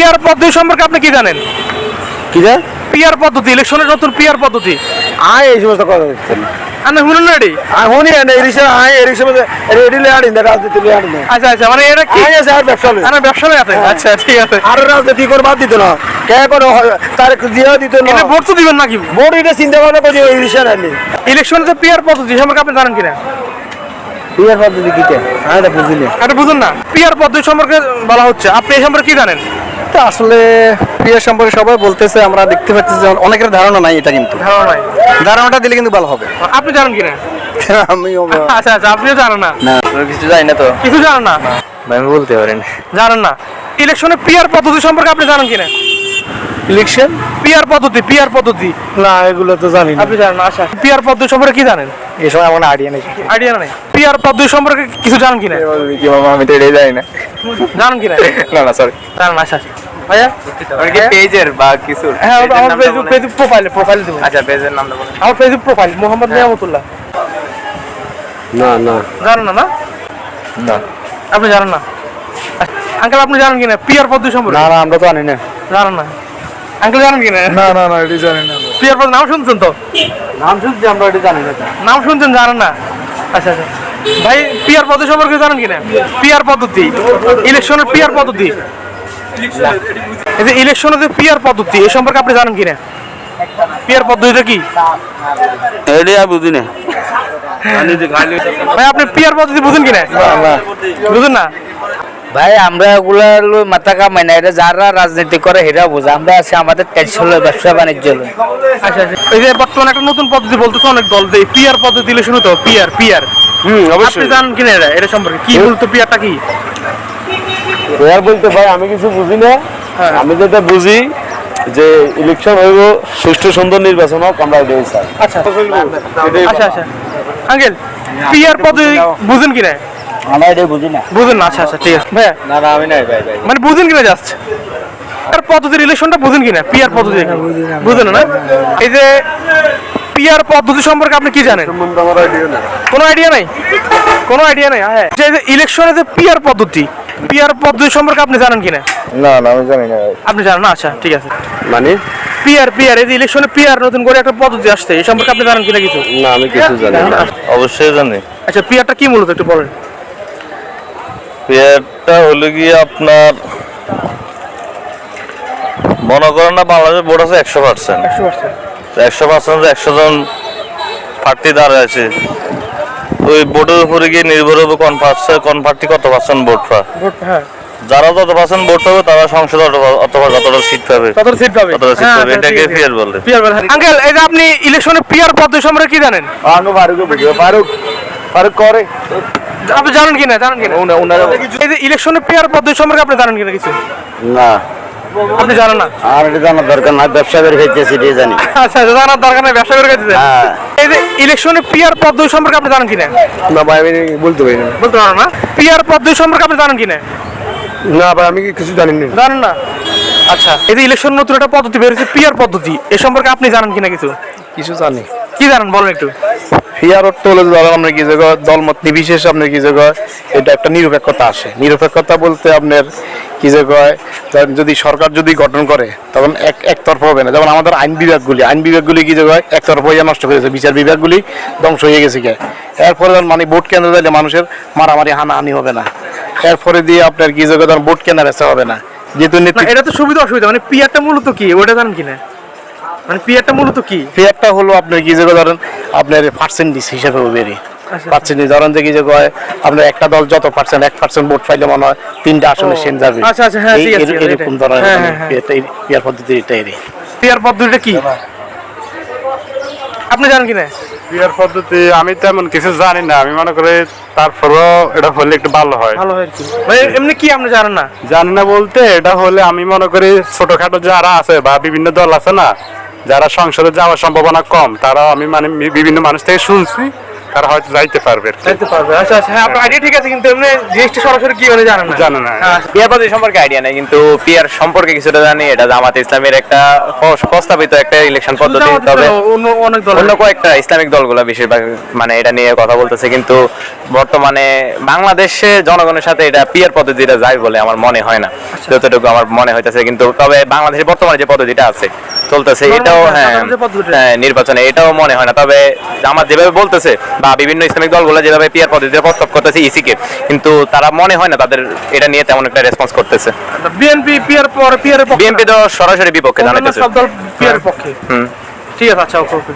PR পদ্ধতি সম্পর্কে আপনি কি জানেন? কি যে? পিআর পদ্ধতি ইলেকশনের নতুন পিআর পদ্ধতি। আয় এই সমস্ত কথা দেখছেন আপনি শুনুন না এটি? আহুনি এনে এরিসে আয় এরিসে মধ্যে রেডি লে আড়িন রাজনীতি লে আড়িন আচ্ছা আচ্ছা মানে এটা কি? আয় আছে আর ব্যবসা লই আপনার ব্যবসায় আছে আচ্ছা ঠিক আছে। আর রাজনীতি করে বাদ দিত না। কে কোনো তার দিয়া দিত না। এটা ভোট তো দিবেন নাকি? ভোট এটা চিন্তা ভাবনা করে এরিসে আনি ইলেকশনের যে পিআর পদ্ধতি সম্পর্কে আপনি জানেন কিনা? বিয়ের পদ্ধতি কিতে আমি এটা বুঝিনি। এটা বুঝুন না। পিআর পদ্ধতি সম্পর্কে বলা হচ্ছে। আপনি এই সম্পর্কে কি জানেন? তো আসলে বিয়ের সম্পর্কে সবাই বলতেছে আমরা দেখতে পাচ্ছি যে অনেকের ধারণা নাই এটা কিন্তু। ধারণা নাই। ধারণাটা দিলে কিন্তু ভালো হবে। আপনি জানেন কিনা? আমি আচ্ছা আচ্ছা আপনিও জানেন না? না। কিছু জানি না তো। কিছু জানেন না? আমি বলতে পারেন। জানেন না। ইলেকশনে প্রিয়ার পদ্ধতি সম্পর্কে আপনি জানেন কিনা? ইলেকশন পিআর পদ্ধতি পিআর পদ্ধতি। না এগুলো তো জানি না। আপনি জানেন না আচ্ছা। পিআর পদ্ধতি সম্পর্কে কি জানেন? এই সময় আমার আইডিয়া নেই। আইডিয়া নেই। পিআর পদ্ধতি সম্পর্কে কিছু জানেন কি বাবা আমি তো এটাই জানি না। জানেন কিনা না? না সরি জানেন না, আচ্ছা আচ্ছা। ভাইয়া? কি পেজের বা কিছু হ্যাঁ আমার- আমার ফেসবুক ফেসবুক প্রোফাইলে প্রোফাইলে দেবো। আচ্ছা পেজের নামটা বলেন। আমার ফেসবুক প্রোফাইল মোহাম্মদ নিয়ামতুল্লাহ। না না। জানেন না না? না। আপনি জানেন না? আঙ্কেল আপনি জানেন কিনা পিআর পদ্ধতি সম্পর্কে? না না আমরা তো জানি না। জানেন না। আঙ্কেল জানেন কিনা? না না না এটা জানি না। পিআর পদ্ধতি নাম শুনছেন তো? নাম শুনছি আমরা এটা জানি না। নাম শুনছেন জানেন না? আচ্ছা আচ্ছা। ভাই পিআর পদ্ধতি সম্পর্কে জানেন কিনা? পিআর পদ্ধতি। ইলেকশনের পিআর পদ্ধতি। এই যে ইলেকশনের যে পিআর পদ্ধতি এই সম্পর্কে আপনি জানেন কিনা? পিআর পদ্ধতিটা কি? এটা আর বুঝি না। ভাই আপনি পিআর পদ্ধতি বুঝেন কিনা? বুঝেন না? ভাই আমরা ওগুলা মাথা কামাই না এটা যারা রাজনীতি করে সেটা বোঝে। আমরা আছি আমাদের টেনশন ব্যবসা বাণিজ্য আচ্ছা আচ্ছা। এই যে বর্তমানে একটা নতুন পদ্ধতি বলতেছে অনেক দল যে পিআর পদ্ধতি পিআর পিআর। হুম আপনি জানেন কিনা এটা? এটা সম্পর্কে কি বলতো পিআরটা কি? এর বলতে ভাই আমি কিছু বুঝি না। আমি যেটা বুঝি যে ইলেকশন হইব সুষ্ঠু সুন্দর নির্বাচন হোক আমরা এটাই চাই। আচ্ছা। আচ্ছা আচ্ছা। আঙ্কেল পিআর পদ্ধতি বুঝেন কিনা? আমরা এটা বুঝি না। বুঝেন না আচ্ছা আচ্ছা ঠিক আছে। ভাইয়া না না আমি নাই ভাই ভাই মানে বুঝেন কিনা জাস্ট আর পদ্ধতির রিলেশনটা বুঝেন কিনা? পিআর পদ্ধতি বুঝেন না? এই যে পিআর পদ্ধতি সম্পর্কে আপনি কি জানেন? কোনো আইডিয়া নাই? কোনো আইডিয়া নাই? হ্যাঁ যে ইলেকশনে যে পিআর পদ্ধতি পিআর পদ্ধতি সম্পর্কে আপনি জানেন কিনা? না না আমি জানি না। আপনি জানেন না? আচ্ছা ঠিক আছে। মানে? পিআর পিআর এই যে ইলেকশনে পিআর নতুন করে একটা পদ্ধতি আসছে এই সম্পর্কে আপনি জানেন কিনা কিছু? না আমি কিছু জানি না। অবশ্যই জানি। আচ্ছা পিআরটা কি মূলত একটু বলেন? পেয়ারটা হলো গিয়ে আপনার মনে করেন না বাংলাদেশের বোর্ড আছে একশো পার্সেন্ট একশো পার্সেন্ট একশো জন প্রার্থী দাঁড়ায় আছে ওই বোর্ডের উপরে গিয়ে নির্ভর হবে কোন পার্সেন্ট কোন প্রার্থী কত পার্সেন্ট ভোট পায়। হ্যাঁ। যারা যত পার্সেন্ট ভোট পাবে তারা সংসদে অথবা যতটা সিট পাবে কতটা সিট পাবে। কতটা সিট হ্যাঁ, পাবে। এটাকে। ফেয়ার বলে। পিআর বলে। আঙ্কেল এই যে আপনি ইলেকশনে পিয়ার পদ্ধতি সম্পর্কে কি জানেন? আনো ফারুক ফারুক। ফারুক করে। আপনি জানেন কিনা জানেন কিনা এই যে ইলেকশনে পিআর পদ্ধতি সম্পর্কে আপনি জানেন কিনা কিছু? না। আপনি জানেন না? আর এটা জানার দরকার না ব্যবসা বের হয়েছে সেটাই জানি। আচ্ছা আচ্ছা, জানার দরকার নেই ব্যবসা করে হ্যাঁ। এই যে ইলেকশনে পিআর পদ্ধতি সম্পর্কে আপনি জানেন কিনা না? ভাই আমি বলতে পারি না। বলতে পারো না? পিআর পদ্ধতি সম্পর্কে আপনি জানেন কিনা না? ভাই আমি কিছু জানি না জানেন না? আচ্ছা এই যে ইলেকশন নতুন একটা পদ্ধতি বেরিয়েছে পিআর পদ্ধতি এ সম্পর্কে আপনি জানেন কিনা কিছু? কিছু জানি। কি জানেন? বলেন একটু। ফিয়ার অর্থ হলো যে ধরেন আপনার কি জায়গায় দলমত নির্বিশেষে আপনার কি জায়গায় এটা একটা নিরপেক্ষতা আসে। নিরপেক্ষতা বলতে আপনার কি জায়গায় ধরেন যদি সরকার যদি গঠন করে তখন এক একতরফা হবে না। যেমন আমাদের আইন বিভাগগুলি আইন বিভাগগুলি কি জায়গায় একতরফা হইয়া নষ্ট করেছে বিচার বিভাগগুলি ধ্বংস হয়ে গেছে কে এরপরে ধরেন মানে ভোট কেন্দ্র দিলে মানুষের মারামারি হানাহানি হবে না। এরপরে দিয়ে আপনার কি জায়গায় ধরেন ভোট কেনা বেচা হবে না। যেহেতু এটা তো সুবিধা অসুবিধা মানে পিআরটা মূলত কি? ওটা জানেন কিনা? মানে পিআরটা মূলত কি? হলো আপনার কি যে ধরেন আপনার পার্সেন্টেজ হিসাবে বেরি পার্সেন্টেজ ধরেন যে কি যে কয় আপনার একটা দল যত পার্সেন্ট এক পার্সেন্ট ভোট পাইলে মনে হয় তিনটা আসনে সেন যাবে। আচ্ছা, আচ্ছা, হ্যাঁ, ঠিক আছে, এর- এরকম ধরনের হ্যাঁ, মানে হ্যাঁ, পদ্ধতি এটাই পিআর পদ্ধতিটা কি? আপনি জানেন কিনা বিয়ার পদ্ধতি আমি তেমন কিছু জানি না। আমি মনে করি তারপরেও এটা হলে একটু ভালো হয়। ভালো হয় মানে এমনি কি আপনি জানেন না? জানি না বলতে এটা হলে আমি মনে করি ছোটখাটো যারা আছে বা বিভিন্ন দল আছে না যারা সংসদে যাওয়ার সম্ভাবনা কম তারা আমি মানে বিভিন্ন মানুষ থেকে শুনছি তারা হয়তো যাইতে পারবে। জানতে পারবে। আচ্ছা আচ্ছা হ্যাঁ আপনার আইডিয়া ঠিক আছে কিন্তু এমনি জিনিসটা সরাসরি কি মানে জানেন না? জানে না। হ্যাঁ, পিয়ার পদ্ধতি সম্পর্কে আইডিয়া নেই কিন্তু পিয়ার সম্পর্কে কিছুটা জানি এটা জামাত ইসলামের একটা প্রস- প্রস্তাবিত একটা ইলেকশন পদ্ধতি তবে অন্য অনেক দল। অন্য কয়েকটা ইসলামিক দলগুলো বেশিরভাগ মানে এটা নিয়ে কথা বলতেছে কিন্তু বর্তমানে বাংলাদেশে জনগণের সাথে এটা পিয়ার পদ্ধতিটা যায় বলে আমার মনে হয় না যতটুকু আমার মনে হইতেছে কিন্তু তবে বাংলাদেশের বর্তমানে যে পদ্ধতিটা আছে চলতেছে এটাও হ্যাঁ। হ্যাঁ, নির্বাচনে এটাও মনে হয় না। তবে আমার যেভাবে বলতেছে বা বিভিন্ন ইসলামিক দলগুলো যেভাবে পিয়ার পদ্ধতিতে প্রস্তাব করতেছে ইসিকে কিন্তু তারা মনে হয় না তাদের এটা নিয়ে তেমন একটা রেসপন্স করতেছে। বিএনপি পিয়ার পর বিএনপি তো সরাসরি বিপক্ষে জানাইতেছে। সব দল পিয়ারের পক্ষে। হুম। ঠিক আছে আচ্ছা ওকে।